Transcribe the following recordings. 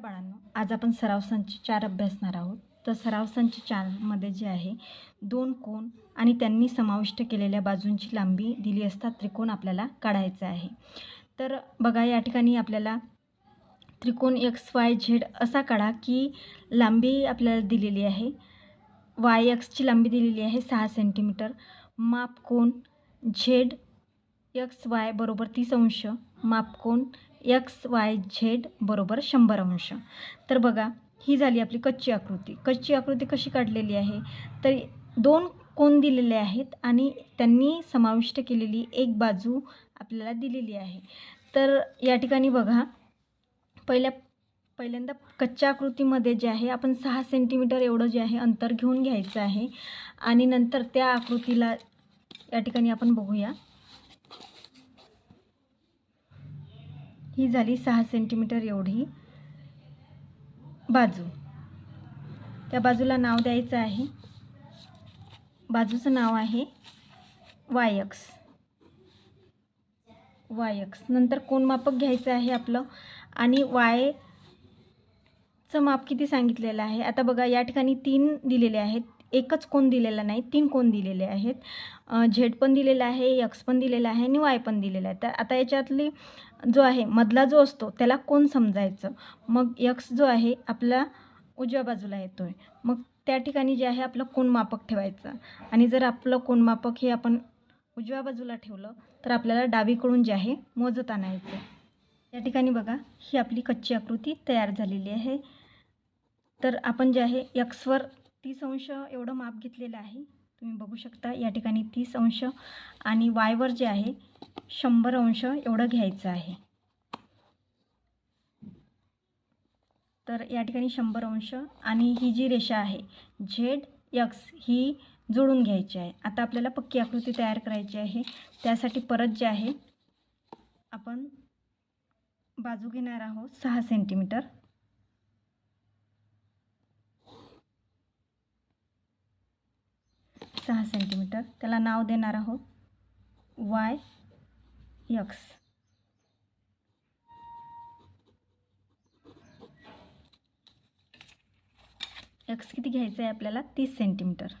बाळांनो आज आपण सराव संच चार अभ्यासणार आहोत. तर सराव संच चारमध्ये जे आहे दोन कोण आणि त्यांनी समाविष्ट केलेल्या बाजूंची लांबी दिली असता त्रिकोण आपल्याला काढायचा आहे. तर बघा या ठिकाणी आपल्याला त्रिकोण एक्स वाय झेड असा काढा की लांबी आपल्याला दिलेली आहे. वाय एक्सची लांबी दिलेली आहे सहा सेंटीमीटर माप कोण झेड एक्स वाय बरोबर तीस अंश मापकोन यक्स एक्स वाय झेड बरोबर शंभर अंश. तर बघा ही झाली आपली कच्ची आकृती. कच्ची आकृती कशी काढलेली आहे? तर दोन कोण दिलेले आहेत आणि त्यांनी समाविष्ट केलेली एक बाजू आपल्याला दिलेली आहे. तर या ठिकाणी बघा पहिल्या पहिल्यांदा कच्च्या आकृतीमध्ये जे आहे आपण सहा सेंटीमीटर एवढं जे आहे अंतर घेऊन घ्यायचं आहे. आणि नंतर त्या आकृतीला या ठिकाणी आपण बघूया. ही झाली सहा सेंटीमीटर एवढी बाजू. त्या बाजूला नाव द्यायचं आहे. बाजूचं नाव आहे वायक्स वायक्स नंतर कोण मापक घ्यायचं आहे आपलं? आणि वायचं माप किती सांगितलेलं आहे? आता बघा या ठिकाणी तीन दिलेले आहेत. एकच कोण दिलेला नाही तीन कोण दिलेले आहेत. झेड पण दिलेला आहे यक्स पण दिलेला आहे आणि वाय पण दिलेला आहे. तर आता याच्यातली जो आहे मधला जो असतो त्याला कोण समजायचं? मग यक्स जो आहे आपला उजव्या बाजूला येतो आहे मग त्या ठिकाणी जे आहे आपलं कोण मापक ठेवायचं? आणि जर आपलं कोण मापक हे आपण उजव्या बाजूला ठेवलं तर आपल्याला डावीकडून जे आहे मोजत आणायचं. या ठिकाणी बघा ही आपली कच्ची आकृती तयार झालेली आहे. तर आपण जे आहे यक्सवर तीस अंश एवढं माप घेतलेलं आहे. तुम्ही बघू शकता या ठिकाणी तीस अंश आणि वायवर जे आहे शंभर अंश एवढं घ्यायचं आहे. तर या ठिकाणी शंभर अंश आणि ही जी रेषा आहे झेड यक्स ही जोडून घ्यायची आहे. आता आपल्याला पक्की आकृती तयार करायची आहे. त्यासाठी परत जे आहे आपण बाजू घेणार आहोत सहा सेंटीमीटर सहा सेंटीमीटर त्याला नाव देणार आहोत वाय यक्स एक्स किती घ्यायचं आहे आपल्याला? तीस सेंटीमीटर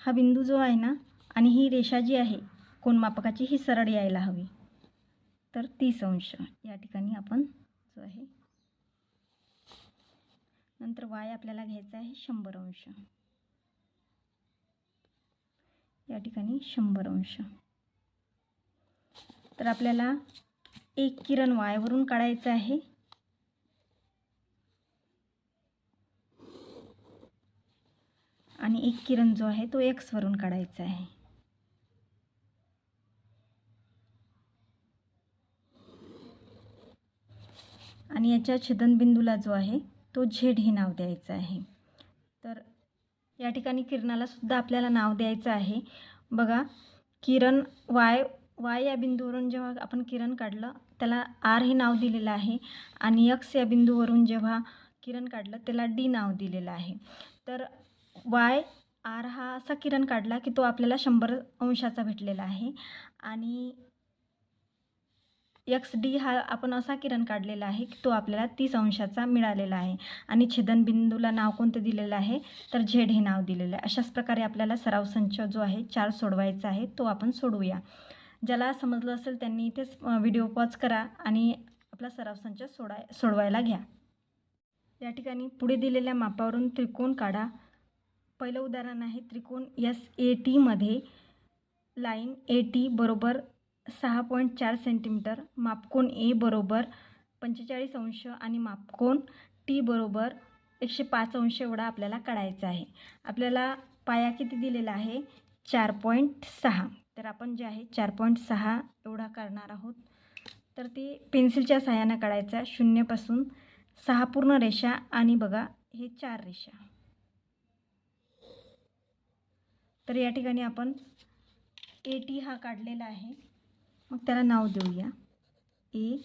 हा बिंदू जो आहे ना आणि ही रेषा जी आहे कोणमापकाची ही सरळ यायला हवी. तर तीस अंश या ठिकाणी आपण जो आहे नंतर वाय आपल्याला घ्यायचा आहे शंभर अंश. या ठिकाणी शंभर अंश. तर आपल्याला एक किरण वायवरून काढायचं आहे. आणि एक किरण जो आहे तो एक्सवरून काढायचा आहे. आणि याच्या छेदनबिंदूला जो आहे तो झेड हे नाव द्यायचं आहे. या ठिकाणी किरणाला सुद्धा आपल्याला नाव द्यायचं आहे. बघा किरण वाय वाय या बिंदूवरून जेव्हा आपण किरण काढलं त्याला आर हे नाव दिलेलं आहे आणि यक्स या बिंदूवरून जेव्हा किरण काढलं त्याला डी नाव दिलेलं आहे. तर वाय आर हा असा किरण काढला की तो आपल्याला शंभर अंशाचा भेटलेला आहे. आणि एक्स डी हा आपण असा किरण काढलेला आहे की तो आपल्याला तीस अंशाचा मिळालेला आहे. आणि छेदनबिंदूला नाव कोणतं दिलेलं आहे? तर झेड हे नाव दिलेलं आहे. अशाच प्रकारे आपल्याला सराव संच जो आहे चार सोडवायचा आहे तो आपण सोडवूया. ज्याला समजलं असेल त्यांनी इथेच व्हिडिओ पॉज करा आणि आपला सराव संच सोडाय सोडवायला घ्या. या ठिकाणी पुढे दिलेल्या मापावरून त्रिकोण काढा. पहिलं उदाहरण आहे त्रिकोण एस ए टीमध्ये लाईन ए टी बरोबर सहा पॉईंट चार सेंटीमीटर मापकोन ए बरोबर पंचेचाळीस अंश आणि मापकोन टी बरोबर एकशे पाच अंश एवढा आपल्याला काढायचा आहे. आपल्याला पाया किती दिलेला आहे? चार पॉईंट सहा. तर आपण जे आहे चार पॉईंट सहा एवढा काढणार आहोत. तर ती पेन्सिलच्या सहाय्यानं काढायचा शून्यपासून सहा पूर्ण रेषा आणि बघा हे चार रेषा. तर या ठिकाणी आपण ए टी हा काढलेला आहे. मग त्याला नाव देऊया. A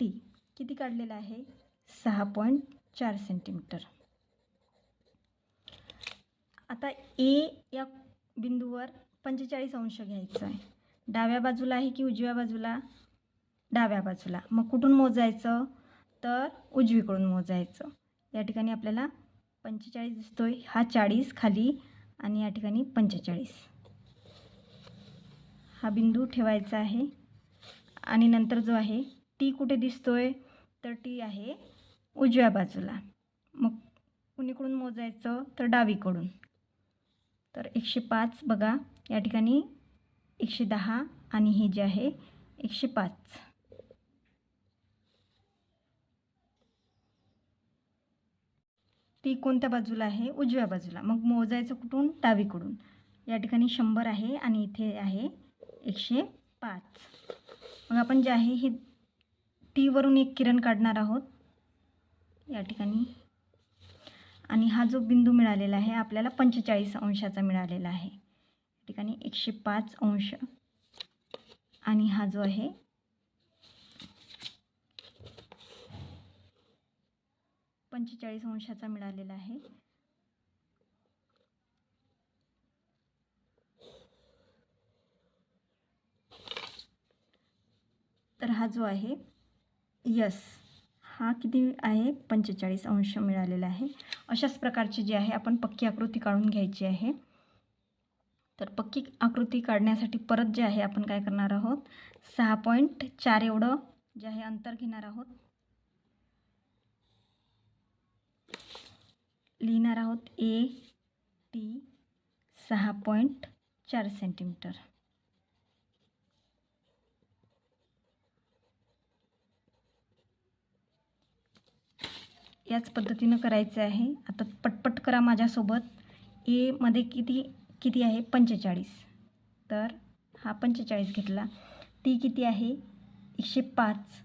T. किती काढलेलं आहे? सहा पॉईंट चार सेंटीमीटर. आता ए या बिंदूवर पंचेचाळीस अंश घ्यायचं आहे. डाव्या बाजूला आहे की उजव्या बाजूला? डाव्या बाजूला. मग कुठून मोजायचं? तर उजवीकडून मोजायचं. या ठिकाणी आपल्याला पंचेचाळीस दिसतोय. हा चाळीस खाली आणि या ठिकाणी पंचेचाळीस. हा बिंदू ठेवायचा आहे. आणि नंतर जो आहे टी कुठे दिसतोय? तर टी आहे उजव्या बाजूला. मग कुणीकडून मोजायचं? तर डावीकडून. तर एकशे पाच बघा या ठिकाणी एकशे दहा आणि हे जे आहे एकशे पाच. ती कोणत्या बाजूला आहे? उजव्या बाजूला. मग मोजायचं कुठून? डावीकडून. या ठिकाणी शंभर आहे आणि इथे आहे एकशे पाच. मग आपण जे आहे हे टीवरून एक किरण काढणार आहोत. या ठिकाणी. आणि हा जो बिंदू मिळालेला आहे आपल्याला पंचेचाळीस अंशाचा मिळालेला आहे. या ठिकाणी एकशे पाच अंश. आणि हा जो आहे पंचेचाळीस अंशाचा मिळालेला आहे. तर हा जो आहे यस हा किती आहे? पंचेचाळीस अंश मिळालेला आहे. अशाच प्रकारची जी आहे आपण पक्की आकृती काढून घ्यायची आहे. तर पक्की आकृती काढण्यासाठी परत जे आहे आपण काय करणार आहोत? सहा पॉईंट चार एवढं जे आहे अंतर घेणार आहोत. लिहिणार आहोत ए टी सहा पॉईंट चार सेंटीमीटर. याच पद्धतीनं करायचं आहे. आता पटपट करा माझ्यासोबत. एमध्ये किती किती आहे? पंचेचाळीस. तर हा पंचेचाळीस घेतला. ती किती आहे? एकशे पाच.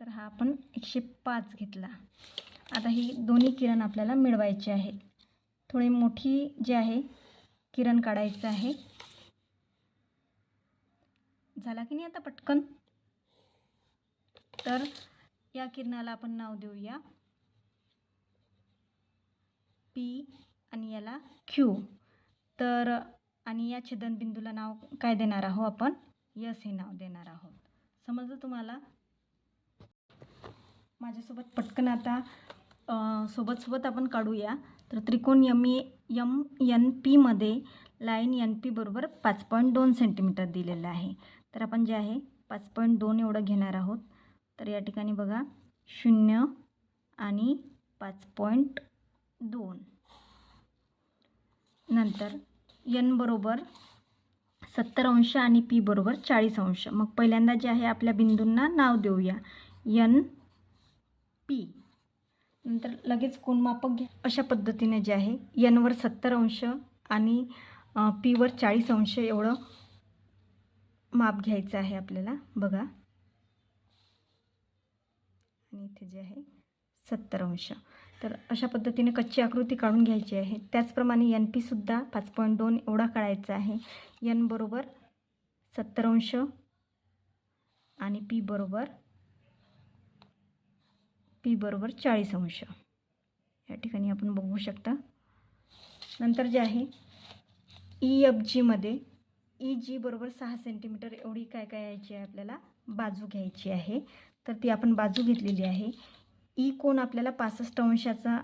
तर हा आपण एकशे पाच घेतला. आता ही दोन्ही किरण आपल्याला मिळवायचे आहे. थोडी मोठी जी आहे किरण काढायचं आहे. झाला की नाही आता पटकन? तर या किरणाला आपण नाव देऊया. पी आणि याला क्यू तर आणि या छेदनबिंदूला नाव काय देणार आहोत आपण? यस हे नाव देणार आहोत. समजलं तुम्हाला? माझ्यासोबत पटकन आता सोबतसोबत आपण काढूया. तर त्रिकोण यम ए यम एन पीमध्ये लाईन एन पी बरोबर पाच पॉईंट दोन सेंटीमीटर दिलेलं आहे. तर आपण जे आहे पाच पॉईंट दोन एवढं घेणार आहोत. तर या ठिकाणी बघा शून्य आणि पाच पॉईंट दोन. नंतर यन बरोबर सत्तर अंश आणि पी बरोबर चाळीस अंश. मग पहिल्यांदा जे आहे आपल्या बिंदूंना नाव देऊया. N P. नंतर लगेच कोणमापक घ्या. अशा पद्धतीने जे आहे यनवर सत्तर अंश आणि पीवर चाळीस अंश एवढं माप घ्यायचं आहे आपल्याला. बघा. आणि इथे जे आहे सत्तर अंश. तर अशा पद्धतीने कच्ची आकृती काढून घ्यायची आहे. त्याचप्रमाणे एन पीसुद्धा पाच पॉईंट दोन एवढा काढायचा आहे. एन बरोबर सत्तर अंश आणि पी बरोबर पी बरोबर चाळीस अंश. या ठिकाणी आपण बघू शकता. नंतर जे आहे ई एफ जीमध्ये ई जी बरोबर सहा सेंटीमीटर एवढी काय काय यायची आहे आपल्याला? बाजू घ्यायची आहे. तर ती आपण बाजू घेतलेली आहे. ई कोण आपल्याला पासष्ट अंशाचा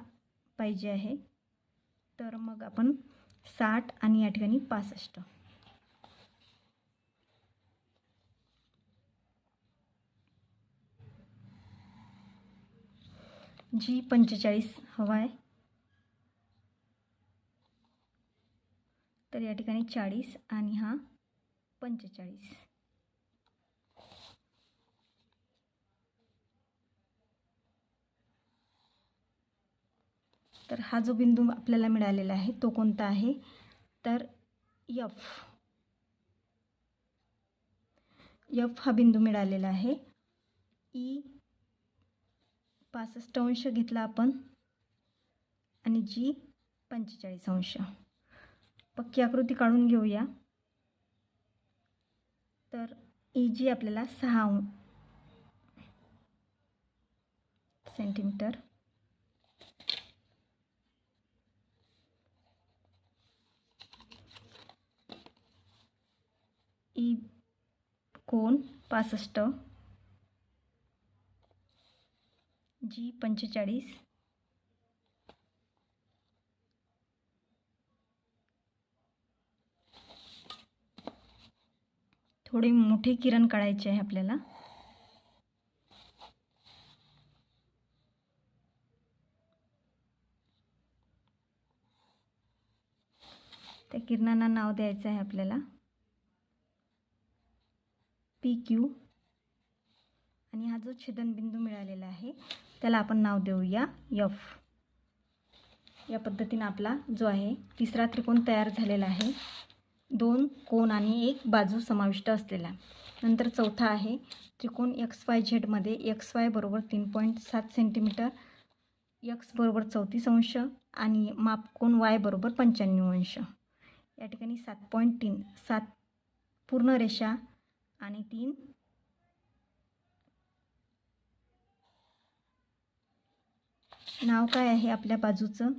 पाहिजे आहे. तर मग आपण साठ आणि या ठिकाणी पासष्ट. जी पंचेचाळीस हवा आहे. तर या ठिकाणी चाळीस आणि हा पंचेचाळीस. तर हा जो बिंदू आपल्याला मिळालेला आहे तो कोणता आहे? तर यफ यफ हा बिंदू मिळालेला आहे. ई पासष्ट अंश घेतला आपण. आणि जी पंचेचाळीस अंश. पक्की आकृती काढून घेऊया. तर ई जी आपल्याला सहा सेंटीमीटर ई कोण पासष्ट. जी पंचेचाळीस. थोडे मोठे किरण काढायचे आहे आपल्याला. त्या किरणांना नाव द्यायचं आहे आपल्याला. पी क्यू आणि हा जो छेदनबिंदू मिळालेला आहे त्याला आपण नाव देऊया यफ या पद्धतीनं आपला जो आहे तिसरा त्रिकोण तयार झालेला आहे. दोन कोण आणि एक बाजू समाविष्ट असलेला. नंतर चौथा आहे त्रिकोण एक्स वाय झेडमध्ये एक्स वाय बरोबर तीन पॉईंट सात सेंटीमीटर एक्स बरोबर चौतीस अंश आणि मापकोन वाय बरोबर पंच्याण्णव अंश. या ठिकाणी सात पॉईंट तीन सात पूर्ण रेषा आणि तीन. नाव काय आहे आपल्या बाजूचं?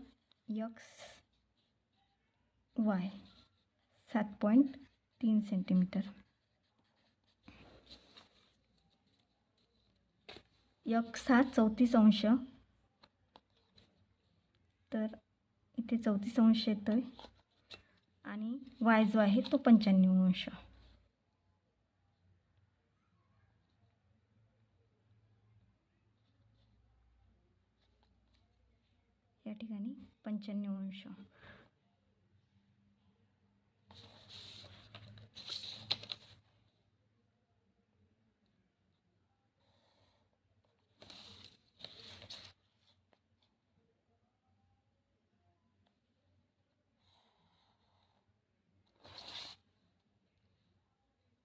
यक्स. वाय. सात पॉईंट तीन सेंटीमीटर. यक्स हा चौतीस अंश. तर इथे चौतीस अंश येतो आहे आणि वाय जो आहे तो पंच्याण्णव अंश. ठिकाणी पंच्याण्णव अंश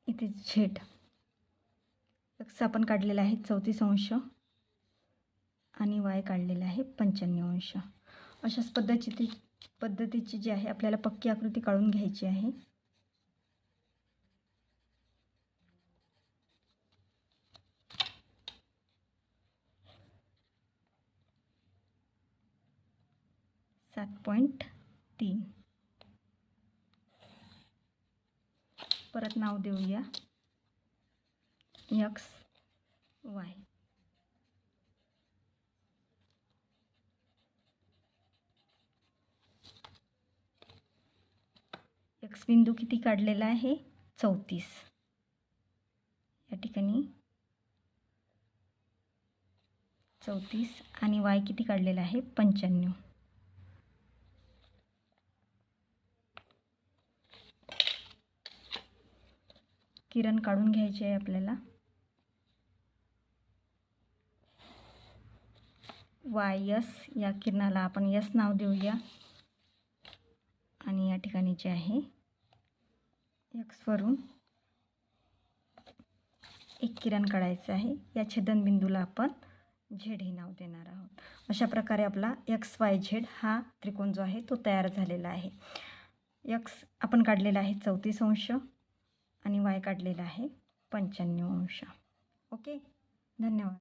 इथे झेड एक्स आपण काढलेला आहे चौतीस अंश आणि वाय काढलेला आहे पंच्याण्णव अंश अशाच पद्धतीची पद्धतीची जी आहे आपल्याला पक्की आकृती काढून घ्यायची आहे. सात पॉईंट तीन. परत नाव देऊया. X Y. एक्स बिंदू किती काढलेला आहे? चौतीस. या ठिकाणी चौतीस आणि वाय किती काढलेला आहे? पंच्याण्णव. किरण काढून घ्यायचे आहे आपल्याला. वाय यस या किरणाला आपण यस नाव देऊया. आणि या ठिकाणी जे आहे यक्सवरून एक किरण काढायचं आहे. या छेदनबिंदूला आपण झेड हे नाव देणार आहोत. अशा प्रकारे आपला एक्स वाय झेड हा त्रिकोण जो आहे तो तयार झालेला आहे. यक्स आपण काढलेला आहे चौतीस अंश आणि वाय काढलेला आहे पंच्याण्णव अंश. ओके? धन्यवाद.